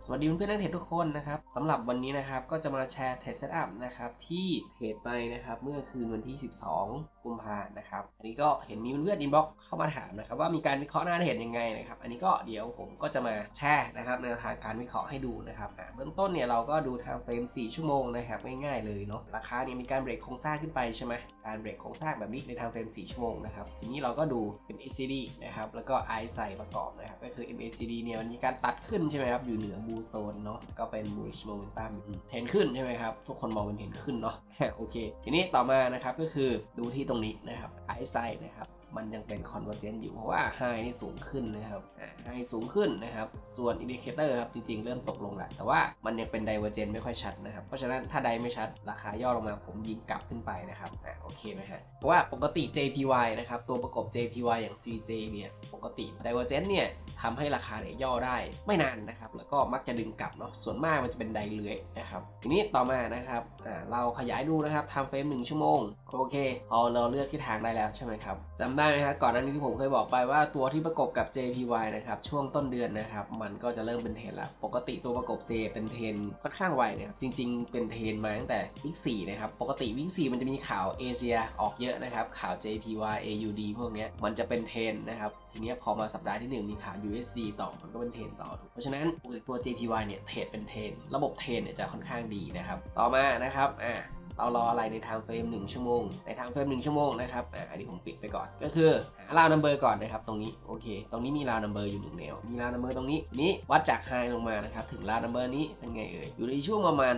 สวัสดีเพื่อนนักเทรดทุกคนนะครับสำหรับวันนี้นะครับก็จะมาแชร์เทรดเซตอัพนะครับที่เทรดไปนะครับเมื่อคืนวันที่ 12 กุมภานะครับอันนี้ก็เห็นมีเพื่อนอินบ็อกเข้ามาถามนะครับว่ามีการวิเคราะห์หน้าเทรดยังไงนะครับอันนี้ก็เดี๋ยวผมก็จะมาแชร์นะครับแนวทางการวิเคราะห์ให้ดูนะครับเบื้องต้นเนี่ยเราก็ดูทางเฟรม4 ชั่วโมงนะครับง่ายๆเลยเนาะราคาเนี่ยมีการเบรกโครงสร้างขึ้นไปใช่ไหมการเบรกโครงสร้างแบบนี้ในทางเฟรม4 ชั่วโมงนะครับทีนี้เราก็ดู MACD นะครับแล้วก็ i ใส่ประกอบนะครับก็คือ MACD เนี่ยมันมีการตัดขึ้นใช่ไหมครับอยู่เหนือบูโซนเนาะก็เป็นบูสโลเมนตัมเทนขึ้นใช่ไหมครับ ทุกคนมองเป็นเทนขึ้นเนาะโอเค ทีนี้ต่อมานะครับก็คือดูที่ตรงนี้นะครับไฮไซนะครับ มันยังเป็น convergent อยู่เพราะว่า high นี่สูงขึ้นนะครับ high สูงขึ้นนะครับ ส่วน indicator ครับ จริงๆ เริ่มตกลงแหละแต่ว่ามันยังเป็น divergent ไม่ค่อยชัดนะครับ เพราะฉะนั้นถ้าไดไม่ชัด ราคาย่อลงมาผมยิงกลับขึ้นไปนะครับอ่าโอเคไหมฮะเพราะว่าปกติ JPY นะครับ ตัวประกบ JPY อย่าง GJ เนี่ยปกติ divergent เนี่ยทำให้ราคาเนี่ยย่อได้ไม่นานนะครับ แล้วก็มักจะดึงกลับเนาะส่วนมากมันจะเป็นไดเลื้อยนะครับทีนี้ต่อมานะครับอ่าเราขยายดูนะครับทำเฟรม1ชั่วโมงโอเคพอเราเลือกที่ทางได้แล้วใช่ไหมครับจำได้ได้ไหมครับก่อนหน้านี้ที่ผมเคยบอกไปว่าตัวที่ประกบกับ JPY นะครับช่วงต้นเดือนนะครับมันก็จะเริ่มเป็นเทรนแล้ว ปกติตัวประกบ J เป็นเทรนค่อนข้างไวนะครับจริง ๆ เป็นเทรนมาตั้งแต่วิก4นะครับปกติวิก4มันจะมีข่าวเอเชียออกเยอะนะครับข่าว JPY AUD พวกนี้มันจะเป็นเทรนนะครับทีนี้พอมาสัปดาห์ที่ 1 มีข่าว USD ต่อมันก็เป็นเทรนต่อ เพราะฉะนั้นติตัว JPY เนี่ยเทรดเป็นเทรนระบบเทรนเนี่ยจะค่อนข้างดีนะครับต่อมานะครับอ่า เรารออะไรใน time frame 1ชั่วโมง ใน time frame 1ชั่วโมงนะครับอันนี้ผมปิดไปก่อน ก็คือหาราวนัมเบอร์ก่อนนะครับตรงนี้โอเค ตรงนี้มีราวนัมเบอร์อยู่หนึ่งแนว มีราวนัมเบอร์ตรงนี้นี้วัดจากไฮลงมานะครับถึงราวนัมเบอร์นี้เป็นไงเอ่ยอยู่ในช่วงประมาณ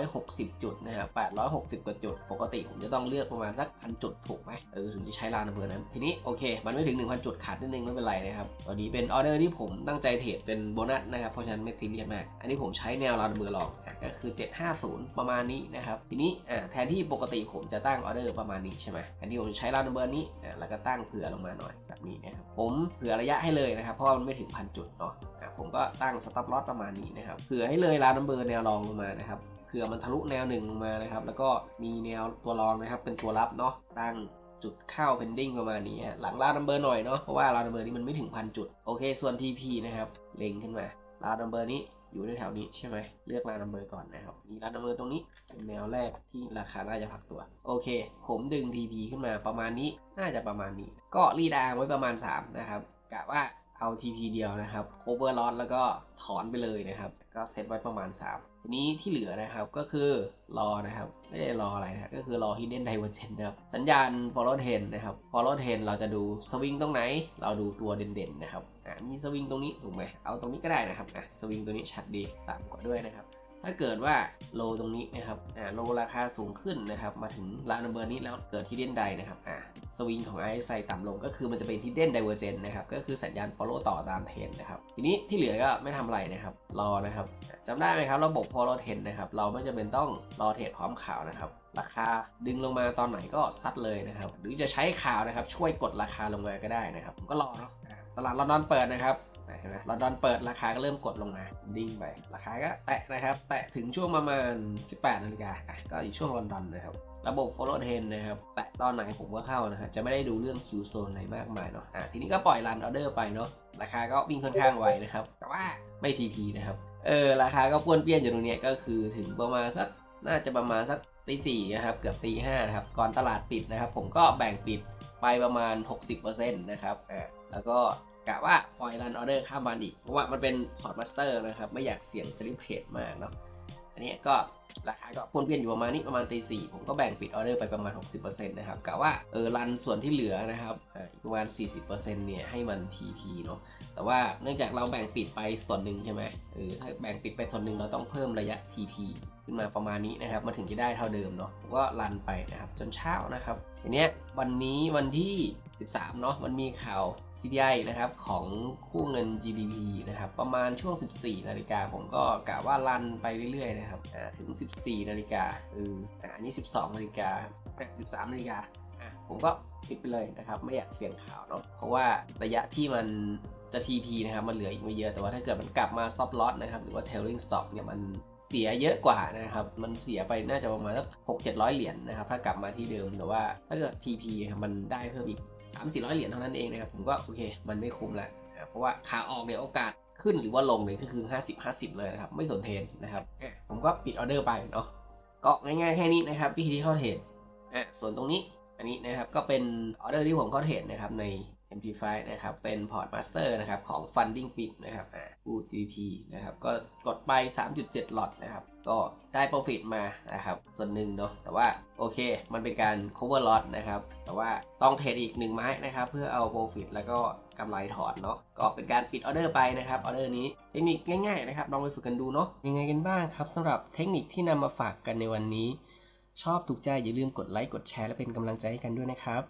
860 จุดนะครับ860กว่าจุด ปกติผมจะต้องเลือกประมาณสักพันจุดถูกไหมเออถึงจะใช้ราวนัมเบอร์นั้นทีนี้โอเค มันไม่ถึง 1,000 จุดขาดนิดนึงไม่เป็นไรนะครับตอนนี้เป็นออเดอร์ที่ผมตั้งใจเทรดเป็นโบนัสนะครับเพราะฉะนั้นไม่ซีเรียสมาก อันนี้ผมใช้แนวราวนัมเบอร์ลองก็คือ 750 ประมาณนี้นะครับทีนี้อ่าแทนที่ปกติผมจะตั้งออเดอร์ประมาณนี้ใช่ไหมแทนที่ผมจะใช้ราวนัมเบอร์นี้อ่าแล้วก็ตั้งเผื่อลงมาหน่อยแบบนี้นะครับผมเผื่อระยะให้เลยนะครับเพราะว่ามันไม่ถึงพันจุดเนาะอะผมก็ตั้งสต็อปลอสประมาณนี้นะครับเผื่อให้เลยราวนัมเบอร์แนวรองลงมานะครับเผื่อมันทะลุแนวหนึ่งลงมานะครับแล้วก็มีแนวตัวรองนะครับเป็นตัวรับเนาะตั้งจุดเข้า pending ประมาณนี้หลังราวนัมเบอร์หน่อยเนาะเพราะว่าราวนัมเบอร์นี้มันไม่ถึงพันจุดโอเคส่วน TP นะครับเล็งขึ้นมา ราวนัมเบอร์นี้อยู่ในแถวนี้ใช่ไหมเลือกราวนัมเบอร์ก่อนนะครับมีราวนัมเบอร์ตรงนี้เป็นแนวแรกที่ราคาน่าจะพักตัว โอเค ผมดึง TP ขึ้นมาประมาณนี้น่าจะประมาณนี้ ก็รีดอาร์ไว้ประมาณ 3 นะครับกะว่า เอา TP เดียวนะครับ cover loss แล้วก็ถอนไปเลยนะครับ ก็เซตไว้ประมาณ 3 ทีนี้ที่เหลือนะครับก็คือรอนะครับ ไม่ได้รออะไรนะก็คือรอ hidden divergence นะครับ สัญญาณ follow trend นะครับ follow trend เราจะดูสวิงตรงไหน เราดูตัวเด่นๆนะครับ อะมีสวิงตรงนี้ถูกไหมเอาตรงนี้ก็ได้นะครับอะสวิงตัวนี้ชัดดีตามก่อนด้วยนะครับ ถ้าเกิดว่าโลตรงนี้นะครับอ่าโลราคาสูงขึ้นนะครับ มาถึงราวนัมเบอร์นี้แล้วเกิด hidden ใดนะครับอ่าสวิงของ i ใส่ต่ำลงก็คือมันจะเป็น hidden divergence นะครับ ก็คือสัญญาณ follow ต่อตามเทรนนะครับ ทีนี้ที่เหลือก็ไม่ทำอะไรนะครับ รอนะครับจำได้ไหมครับ ระบบ follow trend นะครับ เราไม่จำเป็นต้องรอเทรดพร้อมข่าวนะครับราคาดึงลงมาตอนไหนก็ซัดเลยนะครับ หรือจะใช้ข่าวนะครับช่วยกดราคาลงมาก็ได้นะครับผมก็รอเนาะตลาดลอนดอนเปิดนะครับ เห็นไหมลอนดอนเปิดราคาก็เริ่มกดลงมาดิ้งไป ราคาก็แตะนะครับ แตะถึงช่วงประมาณ 18นาฬิกาอะก็อยู่ช่วงลอนดอนนะครับระบบ follow trend นะครับแตะตอนไหนผมก็เข้านะฮะจะไม่ได้ดูเรื่อง Q zone อะไรมากมายเนาะอะทีนี้ก็ปล่อยรันออเดอร์ไปเนาะราคาก็วิ่งค่อนข้างไวนะครับ แต่ว่าไม่ TP นะครับเออราคาก็ป้วนเปี้ยนอยู่ตรงเนี้ยก็คือถึงประมาณสักน่าจะประมาณสักตีสี่นะครับเกือบตีห้านะครับก่อนตลาดปิดนะครับ ผมก็แบ่งปิดไปประมาณ 60%นะครับอ่าแล้วก็ กะว่าปล่อยรันออเดอร์ข้ามวันอีก เพราะว่ามันเป็นพอร์ตมาสเตอร์นะครับ ไม่อยากเสี่ยงสลิปเพจมากเนาะอันนี้ก็ราคาก็ป้วนเปียนอยู่ประมาณนี้ประมาณตีสี่ผมก็แบ่งปิดออเดอร์ไปประมาณ 60%นะครับกะว่าเออรันส่วนที่เหลือนะครับอีกประมาณ 40%เนี่ยให้มัน TP เนาะแต่ว่าเนื่องจากเราแบ่งปิดไปส่วนหนึ่งใช่ไหมเออถ้าแบ่งปิดไปส่วนหนึ่งเราต้องเพิ่มระยะ TP ขึ้นมาประมาณนี้นะครับมาถึงจะได้เท่าเดิมเนาะก็รันไปนะครับจนเช้านะครับทีเนี้ยวันนี้วันที่ 13 เนาะมันมีข่าว CPI นะครับของคู่เงิน GBP นะครับประมาณช่วง 14 นาฬิกาผมก็กะว่ารันไปเรื่อยๆนะครับถึง14นาฬิกาอออ่าอันนี้12นาฬิกา13นาฬิกาอะผมก็ปิดไปเลยนะครับ ไม่อยากเสี่ยงข่าวเนาะเพราะว่าระยะที่มันจะ TP นะครับ มันเหลืออีกไม่เยอะแต่ว่าถ้าเกิดมันกลับมา stop loss นะครับ หรือว่า tailing stop เนี่ยมันเสียเยอะกว่านะครับ มันเสียไปน่าจะประมาณสักหกเจ็ดร้อยเหรียญนะครับ ถ้ากลับมาที่เดิมแต่ว่าถ้าเกิด TP มันได้เพิ่มอีก3 4 0 0 เหรียญเท่านั้นเองนะครับ ผมก็โอเค มันไม่คุ้มละ เพราะว่าขาออกเนี่ยโอกาสขึ้นหรือว่าลงเนี่ยก็คือ 50 50 เลยนะครับ ไม่สนเทรนนะครับอะผมก็ปิดออเดอร์ไปเนาะก็ง่ายๆแค่นี้นะครับวิธีที่เข้าเทรดอะส่วนตรงนี้อันนี้นะครับก็เป็นออเดอร์ที่ผมเข้าเทรดนะครับใน MT5 นะครับ เป็นพอร์ตมาสเตอร์นะครับของ Funding Pip นะครับอ่า UGP นะครับ ก็กดไป 3.7 หลอดนะครับ ก็ได้ Profit มานะครับ ส่วนหนึ่งเนาะ แต่ว่าโอเค มันเป็นการ cover lot นะครับ แต่ว่าต้องเทรดอีกหนึ่งไม้นะครับ เพื่อเอา Profit แล้วก็กำไรถอนเนาะ ก็เป็นการปิดออเดอร์ไปนะครับ ออเดอร์นี้เทคนิคง่ายๆนะครับ ลองไปฝึกกันดูเนาะ ยังไงกันบ้างครับสำหรับเทคนิคที่นำมาฝากกันในวันนี้ ชอบถูกใจอย่าลืมกดไลค์ กดแชร์ และเป็นกำลังใจให้กันด้วยนะครับ